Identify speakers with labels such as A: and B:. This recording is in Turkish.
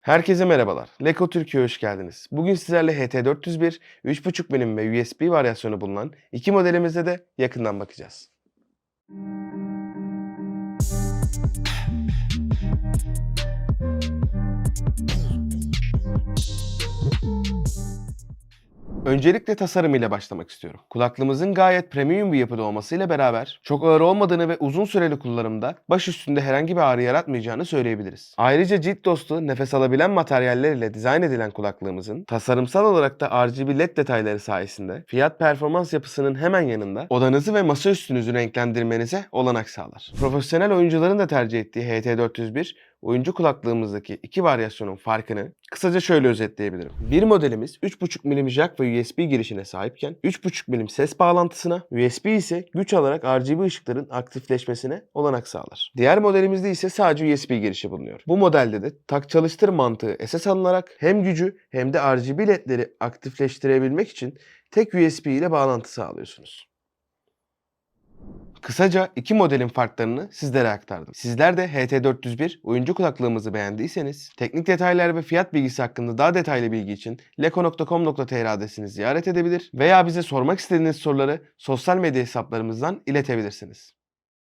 A: Herkese merhabalar. Leko Türkiye'ye hoş geldiniz. Bugün sizlerle HT401, 3.5 milim ve USB varyasyonu bulunan iki modelimize de yakından bakacağız. Öncelikle tasarım ile başlamak istiyorum. Kulaklığımızın gayet premium bir yapıda olmasıyla beraber çok ağır olmadığını ve uzun süreli kullanımda baş üstünde herhangi bir ağrı yaratmayacağını söyleyebiliriz. Ayrıca cilt dostu nefes alabilen materyaller ile dizayn edilen kulaklığımızın tasarımsal olarak da RGB LED detayları sayesinde fiyat performans yapısının hemen yanında odanızı ve masa üstünüzü renklendirmenize olanak sağlar. Profesyonel oyuncuların da tercih ettiği HT401 oyuncu kulaklığımızdaki iki varyasyonun farkını kısaca şöyle özetleyebilirim. Bir modelimiz 3.5 milim jack ve USB girişine sahipken 3.5 milim ses bağlantısına, USB ise güç alarak RGB ışıkların aktifleşmesine olanak sağlar. Diğer modelimizde ise sadece USB girişi bulunuyor. Bu modelde de tak çalıştır mantığı esas alınarak hem gücü hem de RGB ledleri aktifleştirebilmek için tek USB ile bağlantı sağlıyorsunuz. Kısaca iki modelin farklarını sizlere aktardım. Sizler de HT401 oyuncu kulaklığımızı beğendiyseniz, teknik detaylar ve fiyat bilgisi hakkında daha detaylı bilgi için leko.com.tr adresini ziyaret edebilir veya bize sormak istediğiniz soruları sosyal medya hesaplarımızdan iletebilirsiniz.